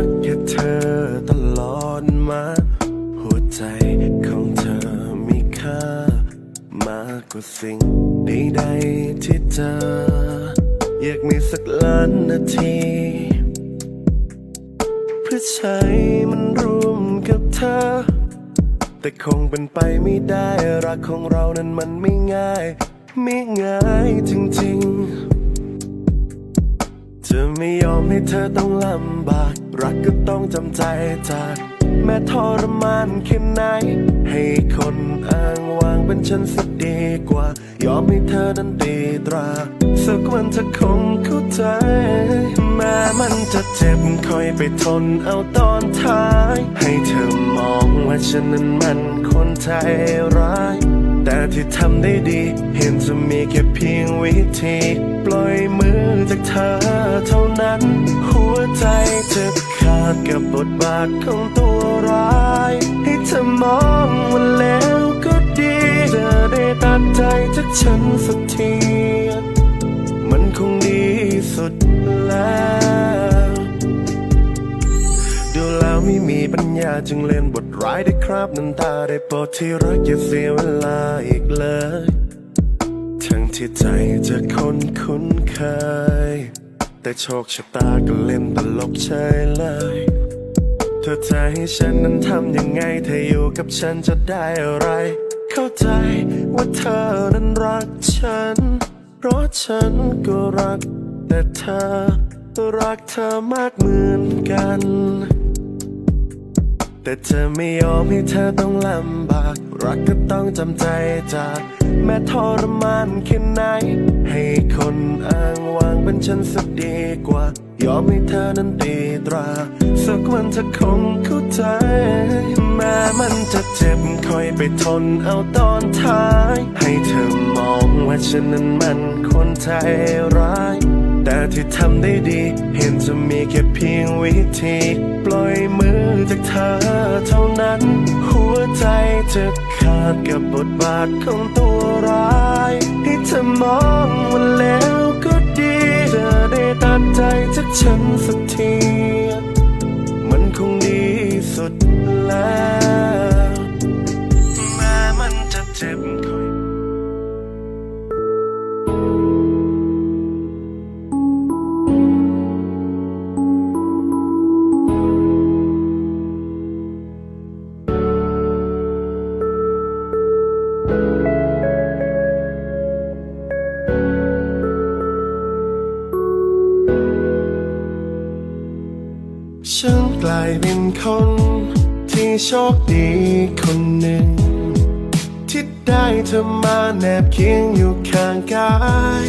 รักแค่เธอตลอดมา หัวใจของเธอมีค่า มากกว่าสิ่งใดๆที่เจอ อยากมีสักล้านนาที เพื่อใช้มันร่วมกับเธอ แต่คงเป็นไปไม่ได้ รักของเรานั้นมันไม่ง่าย ไม่ง่ายจริงๆจะไม่ยอมให้เธอต้องลำบาก รักก็ต้องจำใจจากแม้ทรมานแค่ไหน ให้คนอ้างวางเป็นฉันสักดีกว่า ยอมให้เธอนั้นตีตรา สักวันเธอคงเข้าใจแม้มันจะเจ็บคอยไปทนเอาตอนท้าย ให้เธอมองว่าฉันนั้นมันคนใจร้าย แต่ที่ทำได้ดี เห็นจะมีแค่เพียงวิธี ปล่อยมือจากเธอเท่านั้น ใจจะขาดกับบทบาทของตัวร้าย ให้เธอมองว่าแล้วก็ดีจะได้ตัดใจจากฉันสักที มันคงดีสุดแล้ว ดูแล้วไม่มีปัญญาจึงเล่นบทร้ายได้ครับน้ำตาได้โปรดที่รักอย่าเสียเวลาอีกเลย ทั้งที่ใจจะคนคุ้นเคย แต่โชคชะตาก็เล่นตลกเฉยเลย เธอจะให้ฉันนั้นทำยังไง เธออยู่กับฉันจะได้อะไร เข้าใจว่าเธอนั้นรักฉัน เพราะฉันก็รัก แต่เธอรักเธอมากเหมือนกัน แต่เธอไม่ยอมให้เธอต้องลำ บาก รักก็ต้องจำใจจากแม้ทรมานแค่ไหน ให้คนอ้างวางเป็นฉันสักดีกว่า ยอมให้เธอนั้นตีตรา สักวันเธอคงเข้าใจ แม้มันจะเจ็บคอยไปทนเอาตอนท้าย ให้เธอมองว่าฉันนั้นมันคนใจร้ายแต่ที่ทำได้ดี เห็นจะมีแค่เพียงวิธี ปล่อยมือจากเธอเท่านั้น เธอขาดกับบทบาทของตัวร้ายให้เธอมองวันแล้วก็ดีจะได้ตัดใจจากฉันสักที มันคงดีสุดแล้ว โชคดีคนหนึ่ง ที่ได้เธอมาแนบเคียงอยู่ข้างกาย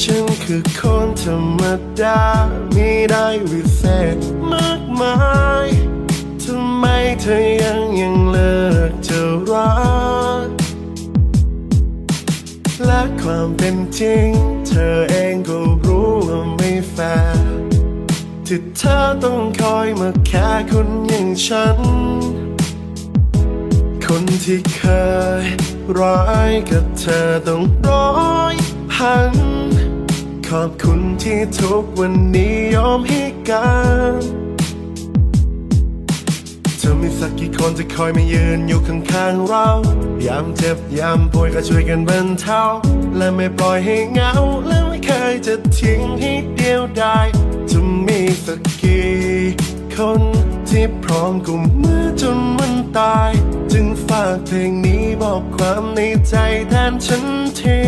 ฉันคือคนธรรมดาไม่ได้วิเศษมากมายทำไมเธอยังยังเลิกจะรักและความเป็นจริง เธอเองก็รู้ว่าไม่แฟร์ เธอต้องคอยมาแค่คนอย่างฉัน คนที่เคยร้ายกับเธอต้องร้อยพัน ขอบคุณที่ทุกวันนี้ยอมให้กันเธอมีสักกี่คนจะคอยมายืนอยู่ข้างๆเรา ยามเจ็บยามป่วยก็ช่วยกันบรรเทาและไม่ปล่อยให้เหงาและไม่เคยจะทิ้งให้เดียวดาย สักกี่คนที่พร้อมกุมมือจนวันตาย จึงฝากเพลงนี้บอกความในใจแทนฉันที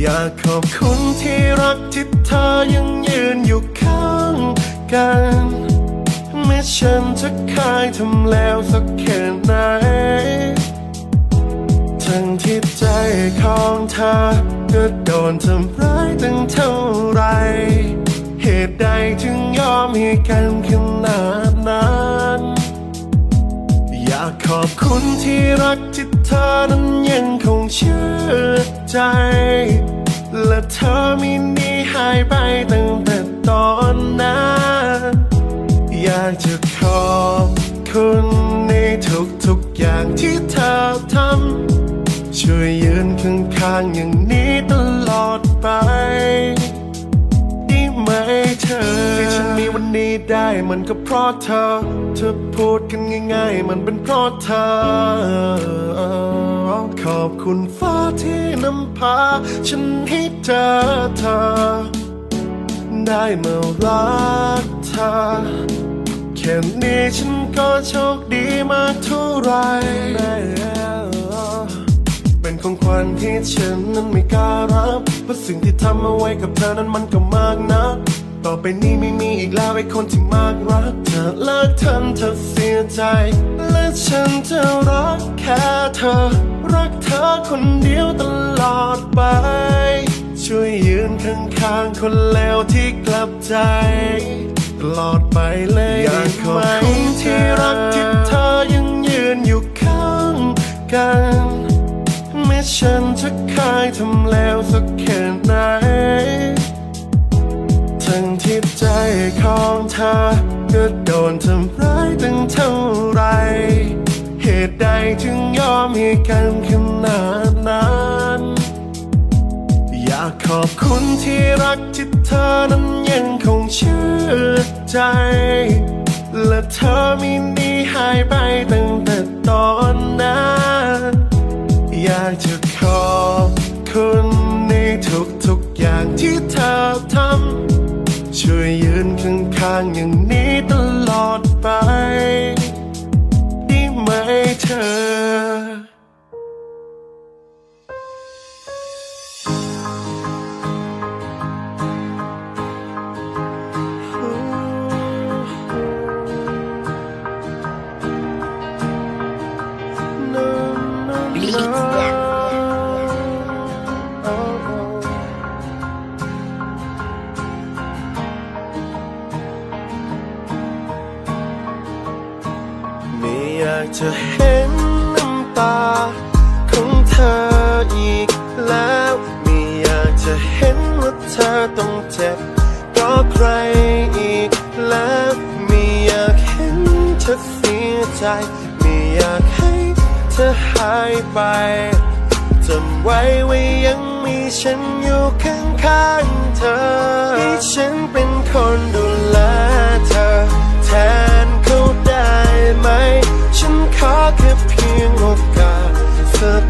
อยากขอบคุณที่รักที่เธอยังยืนอยู่ข้างกันแม้ฉันจะเคยทำแล้วสักแค่ไหนทั้งที่ใจของเธอก็โดนทำร้ายตั้งเท่าไหร จึงยอมให้กันขนาดนั้นอยากขอบคุณที่รักที่เธอนั้นยังคงเชื่อใจ และเธอม่หนีหายไปตั้งแต่ตอนนั้นอยากจะขอบคุณในทุกๆอย่างที่เธอทำช่วยยืนข้างๆอย่างนี้นี้ ได้มันก็เพราะเธอ เธอพูดกันง่าย ๆ มันเป็นเพราะเธอ ขอบคุณฟ้าที่นำพา ฉันให้เจอเธอ ได้มารักเธอ แค่นี้ฉันก็โชคดีมากเท่าไหรเป็นของขวัญที่ฉันนั้นไม่กล้ารับ เพราะสิ่งที่ทำเอาไว้กับเธอนั้นมันก็มากนะ ต่อไปนี้ไม่มีอีกแล้วไอ้คนที่มากรักเธอเลิกทำเธอเสียใจ และฉันจะรักแค่เธอ รักเธอคนเดียวตลอดไป ช่วยยืนข้างๆคนเลวที่กลับใจตลอดไปเลยอยากขอบคุณที่รักที่เธอยังยืนอยู่ข้างกันแม้ฉันจะเคยทำแล้วสักแค่ไหน เธอ ก็โดนทำร้ายตั้งเท่าไร เหตุใดจึงยอมให้กันขนาดนั้น อยากขอบคุณที่รักที่เธอนั้นยังคงเชื่อใจ เธอต้องเจ็บเพราะใครอีกแล้วไม่อยากเห็นเธอเสียใจไม่อยากให้เธอหายไปจำไว้ว่ายังมีฉันอยู่ข้างๆเธอให้ฉันเป็นคนดูแลเธอ แทนเขาได้ไหม ฉันขอแค่เพียงโอกาสสัก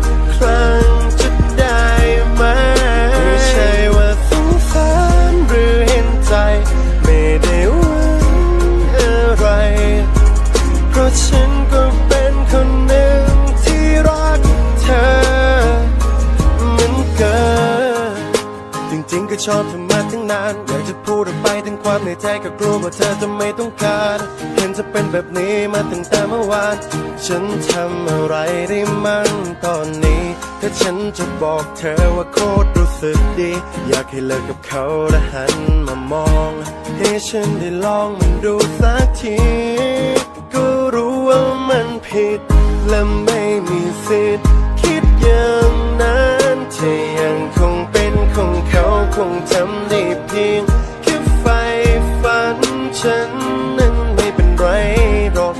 ความในใจก็กลัวว่าเธอจะไม่ต้องการ เห็นจะเป็นแบบนี้มาตั้งแต่เมื่อวาน ฉันทำอะไรได้มั่งตอนนี้ ถ้าฉันจะบอกเธอว่าโคตรรู้สึกดี อยากให้เลิกกับเขาและหันมามอง ให้ฉันได้ลองมันดูสักที ก็รู้ว่ามันผิด และไม่มีสิทธิ์คิดอย่างนั้นที่ยังคงเป็นของเขาคงทำได้เพียง ฉันนั้นไม่เป็นไรหรอก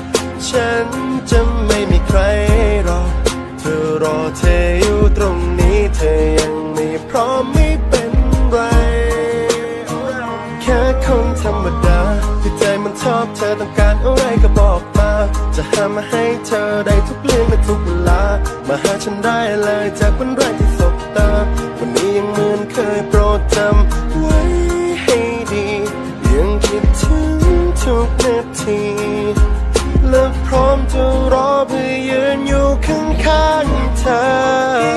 ฉันจะไม่มีใครหรอกเธอรอเธออยู่ตรงนี้เธอยังไม่พร้อมไม่เป็นไร แค่คนธรรมดาที่ใจมันชอบเธอต้องการอะไรก็บอกมา จะหามาให้เธอได้ทุกเรื่องและทุกเวลา มาหาฉันได้เลยจากวัน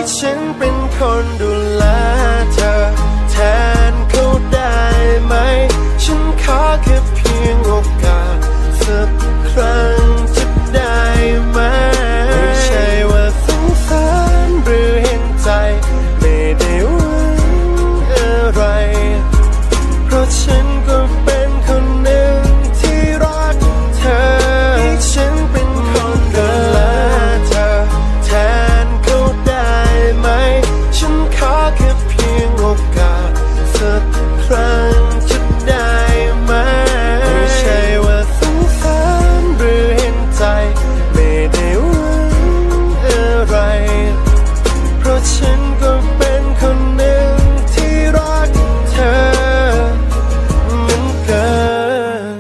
ใฉันก็เป็นคนหนึ่งที่รักเธอเหมือนกัน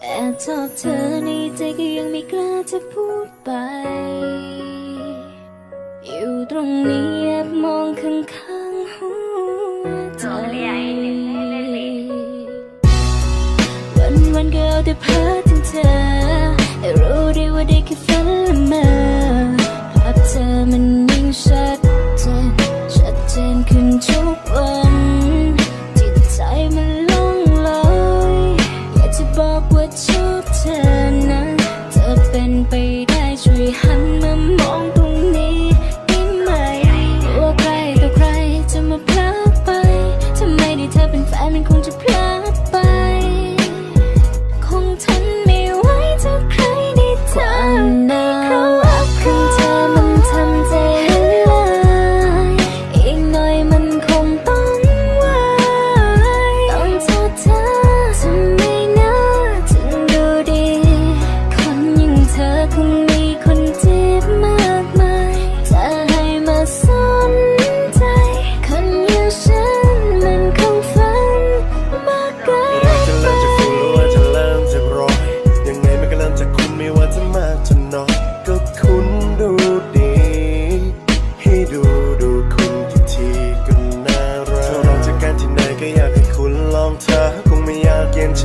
แอบชอบเธอในใจก็ยังไม่กล้าจะพูดไป อยู่ตรงนี้แอบมองข้างๆ I Rồi đi qua đây khi phân là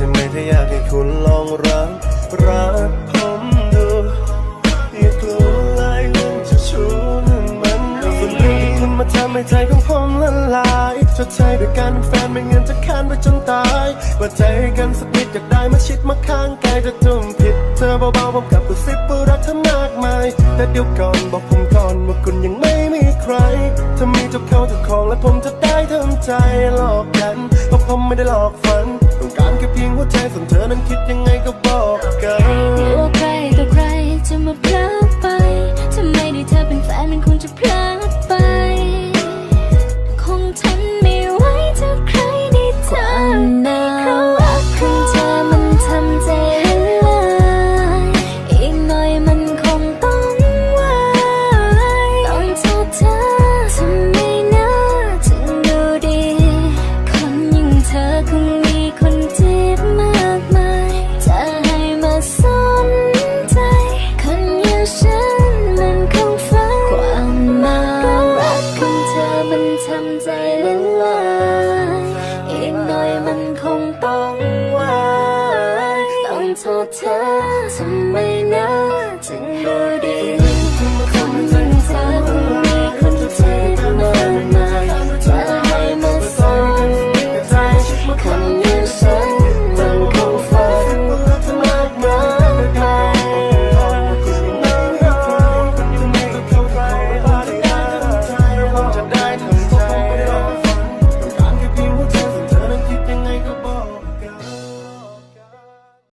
ช่ไหมถ้าอยากให้คุณลองรักรักผมดูอย่ากลัวลายเรื่องจะชู้นั่นมันมีส่วนหนึ่งที่คุณมาทำให้ใจของผมละลายชดใช้ด้วยการเป็นแฟนไม่เงั้นจะค้านไปจนตายว่าใจกันสักนิดอยากได้มาชิดมาข้างกายจะจุ่มผิด เธอเบาๆผมกับกระซิบว่ารักเธอมากมาย แต่เดี๋ยวก่อนบอกผมก่อนว่าคุณยังไม่มีใครถ้ามีเจ้าเขาเจ้าของและผมจะได้ทำใจหลอกกันเพราะผมไม่ได้หลอกฝัน หัวใจส่วนเธอนั้นคิดยังไงก็บอกกัน